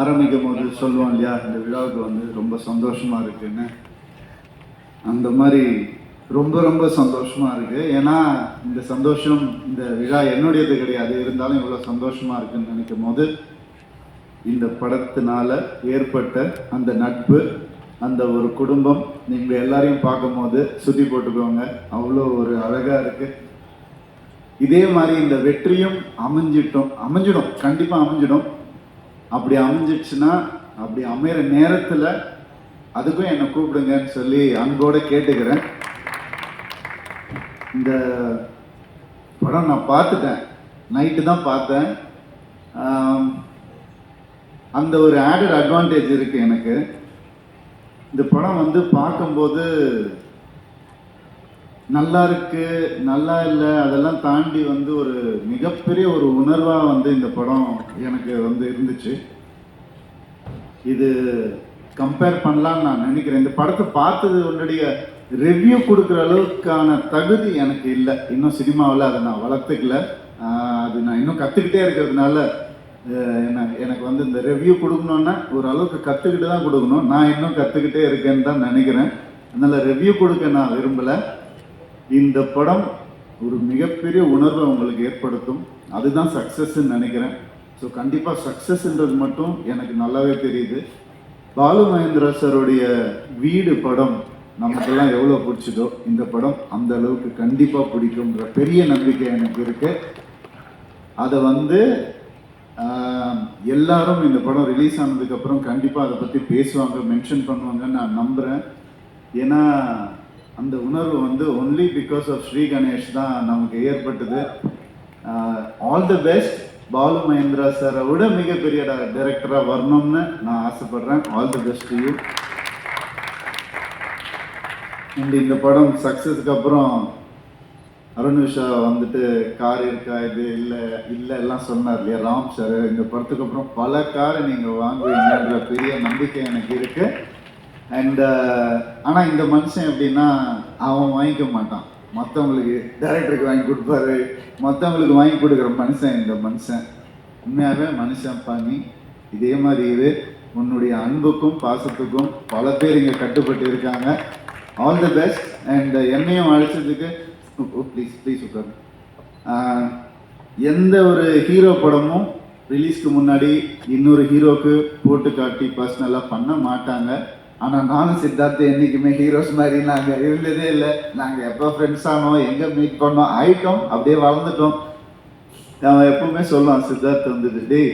ஆரம்பிக்கும் போது சொல்லுவோம் இல்லையா இந்த விழாவுக்கு வந்து ரொம்ப சந்தோஷமாக இருக்குன்னு. அந்த மாதிரி ரொம்ப ரொம்ப சந்தோஷமாக இருக்குது ஏன்னா இந்த சந்தோஷம் இந்த விழா என்னுடையது கிடையாது. இருந்தாலும் இவ்வளோ சந்தோஷமாக இருக்குன்னு நினைக்கும் போது இந்த படத்தினால ஏற்பட்ட அந்த நட்பு அந்த ஒரு குடும்பம் நீங்கள் எல்லாரையும் பார்க்கும்போது சுத்தி போட்டுக்கோங்க. அவ்வளோ ஒரு அழகாக இருக்குது இதே மாதிரி இந்த வெற்றியும் அமைஞ்சிட்டோம் அமைஞ்சிடும். கண்டிப்பாக அமைஞ்சிடும். அப்படி அமைஞ்சிடுச்சுன்னா அப்படி அமையிற நேரத்துல அதுக்கும் என்னை கூப்பிடுங்கன்னு சொல்லி அன்போட கேட்டுக்கிறேன். இந்த படம் நான் பார்த்துட்டேன். நைட்டு தான் பார்த்தேன். அந்த ஒரு ஆடட் அட்வான்டேஜ் இருக்கு எனக்கு. இந்த படம் வந்து பார்க்கும்போது நல்லா இருக்கு நல்லா இல்லை அதெல்லாம் தாண்டி வந்து ஒரு மிகப்பெரிய ஒரு உணர்வாக வந்து இந்த படம் எனக்கு வந்து இருந்துச்சு. இது கம்பேர் பண்ணலாம்னு நான் நினைக்கிறேன். இந்த படத்தை பார்த்தது உன்னுடைய ரிவ்யூ கொடுக்குற அளவுக்கான தகுதி எனக்கு இல்லை. இன்னும் சினிமாவில் அதை நான் வளர்த்துக்கல. அது நான் இன்னும் கற்றுக்கிட்டே இருக்கிறதுனால என்ன எனக்கு வந்து இந்த ரிவ்யூ கொடுக்கணுன்னா ஒரு அளவுக்கு கற்றுக்கிட்டு தான் கொடுக்கணும். நான் இன்னும் கற்றுக்கிட்டே இருக்கேன்னு தான் நினைக்கிறேன். அதனால் ரிவ்யூ கொடுக்க நான் விரும்பலை. இந்த படம் ஒரு மிகப்பெரிய உணர்வை உங்களுக்கு ஏற்படுத்தும். அதுதான் சக்ஸஸ்ன்னு நினைக்கிறேன். ஸோ கண்டிப்பாக சக்ஸஸ்ன்றது மட்டும் எனக்கு நல்லாவே தெரியுது. பாலு மகேந்திரா சாருடைய வீடு படம் நமக்கெல்லாம் எவ்வளோ பிடிச்சதோ இந்த படம் அந்த அளவுக்கு கண்டிப்பாக பிடிக்கும்ன்ற பெரிய நம்பிக்கை எனக்கு இருக்கு. அதை வந்து எல்லாரும் இந்த படம் ரிலீஸ் ஆனதுக்கப்புறம் கண்டிப்பாக அதை பற்றி பேசுவாங்க மென்ஷன் பண்ணுவாங்கன்னு நான் நம்புகிறேன் ஏன்னா அந்த உணர்வு வந்து only because of Shri Ganesh தான் நமக்கு ஏற்பட்டது. All the best Balu Mahendra சாரை விட மிகப்பெரிய டைரக்டராக வரணும்னு நான் ஆசைப்படுறேன். All the best you and இந்த படம் சக்ஸஸ்க்கு அப்புறம் அருண் விஷா வந்துட்டு கார் இருக்கா? இது இல்லை இல்லை எல்லாம் சொன்னார் இல்லையா? ராம் சார் இந்த படத்துக்கு அப்புறம் பல காரை நீங்கள் வாங்குவீங்கன்ற பெரிய நம்பிக்கை எனக்கு இருக்குது அண்ட் uh, ஆனால் இந்த மனுஷன் எப்படின்னா அவன் வாங்கிக்க மாட்டான். மற்றவங்களுக்கு டேரக்டருக்கு வாங்கி கொடுப்பாரு. மற்றவங்களுக்கு வாங்கி கொடுக்குற மனுஷன் இந்த மனுஷன். உண்மையாகவே மனுஷன் பண்ணி இதே மாதிரி இது உன்னுடைய அன்புக்கும் பாசத்துக்கும் பல பேர் இங்கே கட்டுப்பட்டு இருக்காங்க. ஆல் தி பெஸ்ட் அண்ட் என்னையும் அழைச்சதுக்கு ப்ளீஸ் ப்ளீஸ் உட்காரு. Uh, எந்த ஒரு ஹீரோ படமும் ரிலீஸ்க்கு முன்னாடி இன்னொரு ஹீரோக்கு போட்டு காட்டி பர்சனலாக பண்ண மாட்டாங்க. ஆனால் நானும் சித்தார்த்து என்றைக்குமே ஹீரோஸ் மாதிரி நாங்கள் இருந்ததே இல்லை. நாங்கள் எப்போ ஃப்ரெண்ட்ஸ் ஆனோம் எங்கே மீட் பண்ணோம் ஆயிட்டோம் அப்படியே வளர்ந்துட்டோம் அவன் எப்பவுமே சொல்லுவான் சித்தார்த் வந்துட்டு டேய்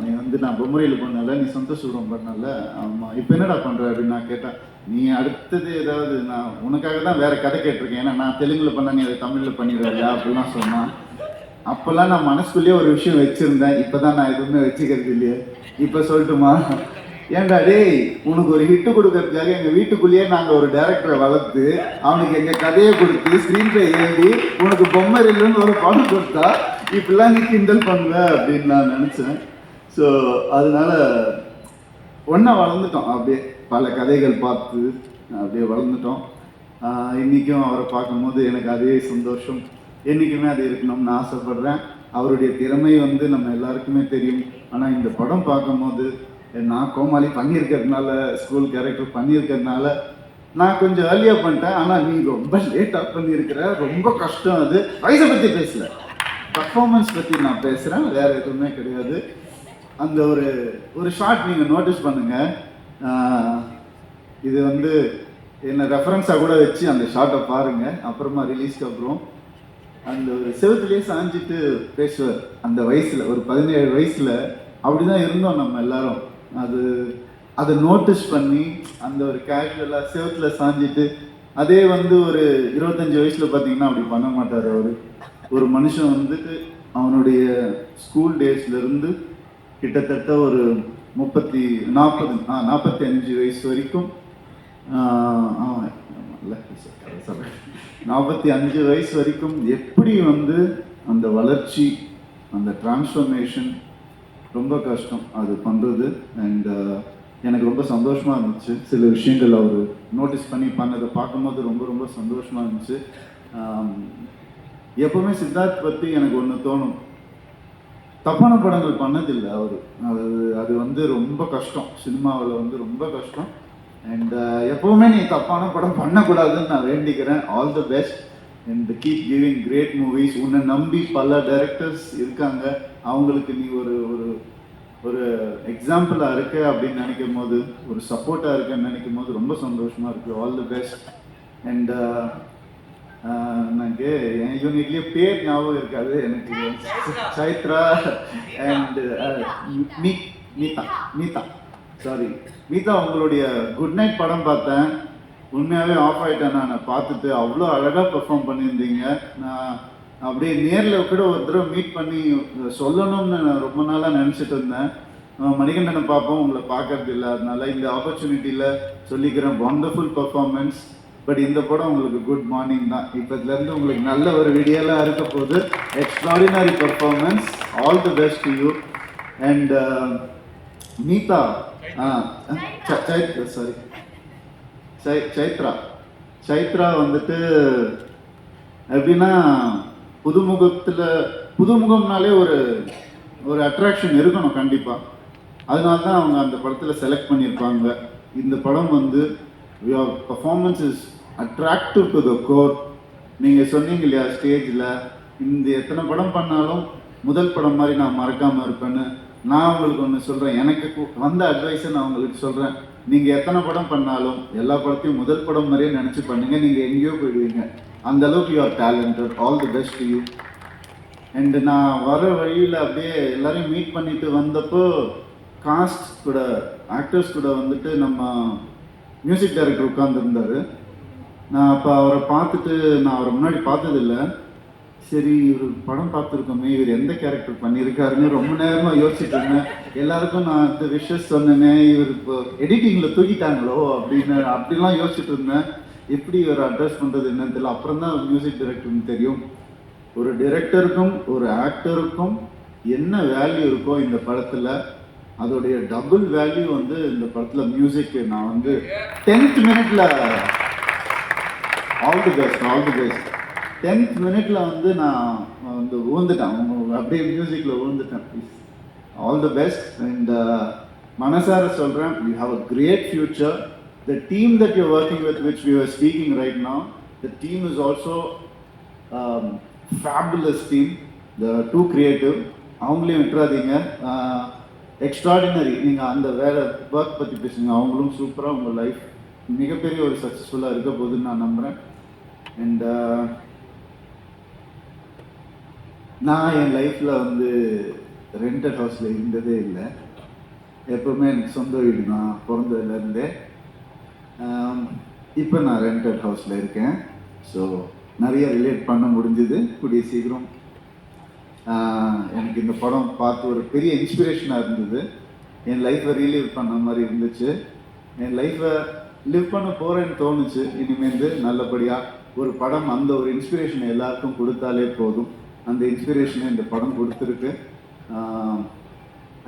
நீ வந்து நான் பொம்மரியில் பண்ணல நீ சந்தோஷபுரம் பண்ணல. ஆமாம் இப்போ என்னடா பண்ணுற அப்படின்னு நான் கேட்டேன். நீ அடுத்தது ஏதாவது நான் உனக்காக தான் வேற கதை கேட்டிருக்கேன். ஏன்னா நான் தெலுங்கில் பண்ண நீ அதை தமிழில் பண்ணிடுறியா அப்படிலாம் சொன்னான். அப்போல்லாம் நான் மனசுக்குள்ளேயே ஒரு விஷயம் வச்சுருந்தேன். இப்போ தான் நான் எதுவுமே வச்சுக்கிறது இல்லையே. இப்போ சொல்லட்டுமா? ஏன்டா டேய் உனக்கு ஒரு ஹிட்டு கொடுக்கறதுக்காக எங்கள் வீட்டுக்குள்ளேயே நாங்கள் ஒரு டேரக்டரை வளர்த்து அவனுக்கு எங்கள் கதையை கொடுத்து ஸ்க்ரீன் பிளே எழுதி உனக்கு பொம்மை இல்லைன்னு ஒரு படம் கொடுத்தா இப்படிலாம் நீ கிண்டல் பண்ணுவ அப்படின்னு நான் நினச்சேன். ஸோ அதனால ஒன்றா வளர்ந்துட்டோம். அப்படியே பல கதைகள் பார்த்து அப்படியே வளர்ந்துட்டோம். இன்றைக்கும் இன்னைக்கும் அவரை பார்க்கும்போது எனக்கு அதே சந்தோஷம். என்றைக்குமே அது இருக்கணும்னு ஆசைப்பட்றேன். அவருடைய திறமை வந்து நம்ம எல்லாருக்குமே தெரியும். ஆனால் இந்த படம் பார்க்கும்போது நான் கோமாளி பண்ணியிருக்கிறதுனால ஸ்கூல் கேரக்டர் பண்ணியிருக்கிறதுனால நான் கொஞ்சம் ஏர்லியாக பண்ணிட்டேன். ஆனால் நீ ரொம்ப லேட்டாக பண்ணியிருக்கிற. ரொம்ப கஷ்டம் அது. வயசை பற்றி பேசல. பர்ஃபார்மன்ஸ் பற்றி நான் பேசுகிறேன் வேறு எதுவுமே கிடையாது. அந்த ஒரு ஒரு ஷார்ட் நீங்கள் நோட்டீஸ் பண்ணுங்கள் இது வந்து என்னை ரெஃபரன்ஸாக கூட வச்சு அந்த ஷார்ட்டை பாருங்கள் அப்புறமா ரிலீஸ்க்கு அப்புறம். அந்த ஒரு செவத்துலேயே சாஞ்சிட்டு பேசுவார். அந்த வயசில் ஒரு பதினேழு வயசில் அப்படி தான் இருந்தோம் நம்ம எல்லாரும். அது அதை நோட்டீஸ் பண்ணி அந்த ஒரு கேஷுவலாக செவத்தில் சாஞ்சிட்டு அதே வந்து ஒரு இருபத்தஞ்சி வயசில் பார்த்தீங்கன்னா அப்படி பண்ண மாட்டார் அவர். ஒரு மனுஷன் வந்துட்டு அவனுடைய ஸ்கூல் டேஸ்லேருந்து கிட்டத்தட்ட ஒரு முப்பத்தி நாற்பது ஆ நாற்பத்தி அஞ்சு வயசு வரைக்கும் நாற்பத்தி அஞ்சு வயசு வரைக்கும் எப்படி வந்து அந்த வளர்ச்சி அந்த டிரான்ஸ்ஃபர்மேஷன் ரொம்ப கஷ்டம் அது பண்ணுறது அண்ட் uh, எனக்கு ரொம்ப சந்தோஷமாக இருந்துச்சு. சில விஷயங்கள் அவர் நோட்டீஸ் பண்ணி பண்ணதை பார்க்கும்போது ரொம்ப ரொம்ப சந்தோஷமாக இருந்துச்சு. எப்போவுமே எப்பவுமே சித்தார்த் பற்றி எனக்கு ஒன்று தோணும். தப்பான படங்கள் பண்ணதில்லை அவர். அது அது வந்து ரொம்ப கஷ்டம். சினிமாவில் வந்து ரொம்ப கஷ்டம். அண்ட் uh, எப்பவுமே நீ தப்பான படம் பண்ணக்கூடாதுன்னு நான் வேண்டிக்கிறேன். All the best and keep giving great movies உன்னை நம்பி பல டைரக்டர்ஸ் இருக்காங்க. அவங்களுக்கு நீ ஒரு ஒரு ஒரு எக்ஸாம்பிளாக இருக்க அப்படின்னு நினைக்கும் போது ஒரு சப்போர்ட்டாக இருக்கன்னு நினைக்கும் போது ரொம்ப சந்தோஷமாக இருக்குது all the best and uh, uh, எனக்கு என் யூனிட்லேயே பேர் ஞாபகம் இருக்காது. எனக்கு Chaitra and uh, me Meetha Meetha. Sorry Meetha உங்களுடைய குட் நைட் படம் பார்த்தேன். உண்மையாகவே ஆஃப் ஆகிட்டேன் நான் பார்த்துட்டு அவ்வளோ அழகாக பெர்ஃபார்ம் பண்ணியிருந்தீங்க. நான் அப்படியே நேரில் கூட ஒரு தடவை மீட் பண்ணி சொல்லணும்னு நான் ரொம்ப நாளாக நினச்சிட்டு இருந்தேன். மணிகண்டனை பார்ப்போம். உங்களை பார்க்கறது இல்லை. அதனால இந்த ஆப்பர்ச்சுனிட்டியில் சொல்லிக்கிறேன். வண்டர்ஃபுல் பர்ஃபார்மன்ஸ் பட் இந்த படம் உங்களுக்கு குட் மார்னிங் தான். இப்போதுலேருந்து உங்களுக்கு நல்ல ஒரு வீடியோலாம் இருக்க போகுது extraordinary performance all the best to you and Meetha ah Chaitra sorry Chai Chaitra Chaitra வந்துட்டு எப்படின்னா புதுமுகத்தில் புதுமுகம்னாலே ஒரு ஒரு அட்ராக்ஷன் இருக்கணும் கண்டிப்பாக அதனால தான் அவங்க அந்த படத்தில் செலக்ட் பண்ணியிருப்பாங்க. இந்த படம் வந்து your performance is attractive to the core நீங்கள் சொன்னீங்க இல்லையா ஸ்டேஜில் இந்த எத்தனை படம் பண்ணாலும் முதல் படம் மாதிரி நான் மறக்காமல் இருப்பேன்னு. நான் உங்களுக்கு ஒன்று சொல்கிறேன் எனக்கு வந்த அட்வைஸை நான் உங்களுக்கு சொல்கிறேன் நீங்கள் எத்தனை படம் பண்ணாலும் எல்லா படத்தையும் முதல் படம் மாதிரியே நினச்சி பண்ணுங்க. நீங்கள் எங்கேயோ போயிடுவீங்க. அந்த அளவுக்கு you are talented all the best you and நான் வர வழியில் அப்படியே எல்லாரையும் மீட் பண்ணிட்டு வந்தப்போ காஸ்ட் கூட ஆக்டர்ஸ் கூட வந்துட்டு நம்ம மியூசிக் டைரக்டர் உட்காந்துருந்தாரு நான் அப்போ அவரை பார்த்துட்டு நான் அவரை முன்னாடி பார்த்ததில்ல. சரி இவர் படம் பார்த்துருக்கோமே இவர் எந்த கேரக்டர் பண்ணியிருக்காருன்னு ரொம்ப நேரமாக யோசிச்சுட்டு இருந்தேன். எல்லாருக்கும் நான் இந்த விஷஸ் சொன்னேனே இவர் இப்போ எடிட்டிங்கில் தூக்கிட்டாங்களோ அப்படின்னு அப்படிலாம் யோசிச்சுட்டு இருந்தேன். எப்படி இவர் அட்ரஸ் பண்ணுறது என்னன்னு தெரியல. அப்புறம் தான் மியூசிக் டிரெக்டர்னு தெரியும். ஒரு டிரெக்டருக்கும் ஒரு ஆக்டருக்கும் என்ன வேல்யூ இருக்கோ இந்த படத்தில் அதோடைய டபுள் வேல்யூ வந்து இந்த படத்தில் மியூசிக் நான் வந்து டென்த் மினிட்ல all the best all the best tenth மினிட்ல வந்து நான் வந்து விழுந்துட்டேன். அவங்க அப்படியே மியூசிக்கில் விழுந்துட்டேன் please all the best and மனசார சொல்கிறேன் you have a great future the team that you working with which you are speaking right now the team is also fabulous team the two creative அவங்களையும் விட்டுறாதீங்க. Uh, extraordinary நீங்கள் அந்த வேலை work பற்றி பேசுங்க. அவங்களும் சூப்பராக உங்கள் லைஃப் மிகப்பெரிய ஒரு சக்ஸஸ்ஃபுல்லாக இருக்க போதுன்னு நான் நம்புகிறேன் அண்ட் நான் என் லைஃப்பில் வந்து ரெண்டட் ஹவுஸில் இருந்ததே இல்லை. எப்பவுமே எனக்கு சொந்த வீடு தான் பிறந்ததுலேருந்தே இப்போ நான் ரெண்டட் ஹவுஸில் இருக்கேன். ஸோ நிறைய ரிலேட் பண்ண முடிஞ்சுது கூடிய சீக்கிரம். எனக்கு இந்த படம் பார்த்து ஒரு பெரிய இன்ஸ்பிரேஷனாக இருந்தது. என் லைஃப்பை ரீலீவ் பண்ண மாதிரி இருந்துச்சு. என் லைஃப்பை லிவ் பண்ண போகிறேன்னு தோணுச்சு. இனிமேந்து நல்லபடியாக ஒரு படம் அந்த ஒரு இன்ஸ்பிரேஷன் எல்லாருக்கும் கொடுத்தாலே போதும். அந்த இன்ஸ்பிரேஷனை இந்த படம் கொடுத்துருக்கு.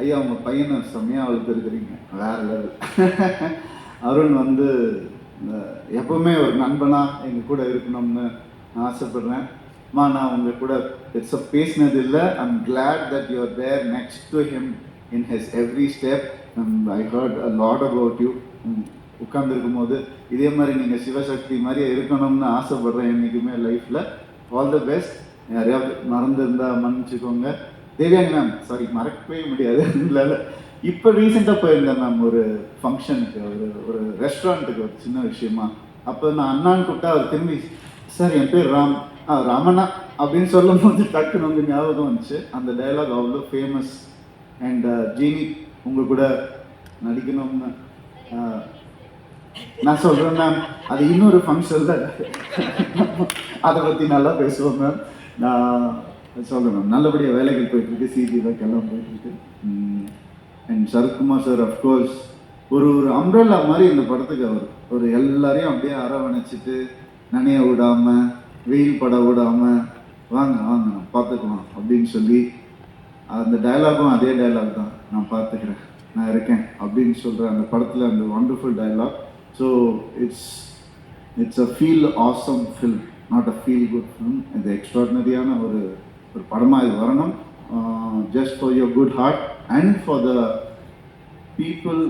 ஐயா உங்கள் பையனை செம்மையாக வளர்த்துருக்குறீங்க. வேற லெவல் அருண் வந்து எப்பவுமே ஒரு நண்பனாக எங்கள் கூட இருக்கணும்னு நான் ஆசைப்படுறேன். மா நான் உங்கள் கூட பெருசாக பேசினது இல்லை I'm glad that you are there next to him in his every step I heard a lot about you உட்கார்ந்துருக்கும் போது இதே மாதிரி நீங்கள் சிவசக்தி மாதிரியே இருக்கணும்னு ஆசைப்படுறேன் என்றைக்குமே லைஃப்பில் ஆல் த பெஸ்ட் யாரையாவது மறந்துருந்தா மன்னிச்சுக்கோங்க. தேவியானி மேம் சாரி மறக்கவே முடியாது. இல்லை இப்போ ரீசெண்டாக போயிருந்தேன் மேம் ஒரு ஃபங்க்ஷனுக்கு ஒரு ஒரு ரெஸ்டாரண்ட்டுக்கு ஒரு சின்ன விஷயமா. அப்போ நான் அண்ணான்னு கூப்பிட்டா அவர் திரும்பி சார் என் பேர் ராம். ஆ ராமண்ணா அப்படின்னு சொல்லும் போது டக்குன்னு வந்து ஞாபகம் வந்துச்சு. அந்த டயலாக் அவ்வளோ ஃபேமஸ் அண்ட் uh, ஜீனி உங்கள் கூட நடிக்கணும்னு நான் சொல்கிறேன் மேம் அது இன்னொரு ஃபங்க்ஷனில் அதை பற்றி நல்லா பேசுவோம் மேம் நான் சொல்கிறேன் மேம் நல்லபடியாக வேலைகள் போயிட்டுருக்கு சிஜி ஒர்க் எல்லாம் போயிட்டுருக்கு. அண்ட் சரத்குமார் சார் அஃப்கோர்ஸ் ஒரு ஒரு அம்ரல்லா மாதிரி இந்த படத்துக்கு அவர் ஒரு எல்லாரையும் அப்படியே அரவணைச்சிட்டு நனைய விடாம வெயில் பட விடாம வாங்க வாங்க நான் பார்த்துக்கலாம் அப்படின்னு சொல்லி அந்த டயலாகும் அதே டயலாக் தான். நான் பார்த்துக்கிறேன் நான் இருக்கேன் அப்படின்னு சொல்கிற அந்த படத்தில் அந்த wonderful dialogue so it's it's a feel awesome film not a feel good film இது எக்ஸ்ட்ராடினரியான ஒரு ஒரு படமாக இது வரணும். Just for your good heart and for the people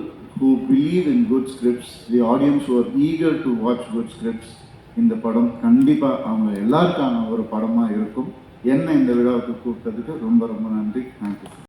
who believe in good scripts the audience who eager to watch good good இந்த படம் கண்டிப்பாக அவங்க எல்லாருக்கான ஒரு படமாக இருக்கும். என்ன இந்த விழாவுக்கு கூப்பிட்டதுக்கு ரொம்ப ரொம்ப நன்றி. தேங்க்யூ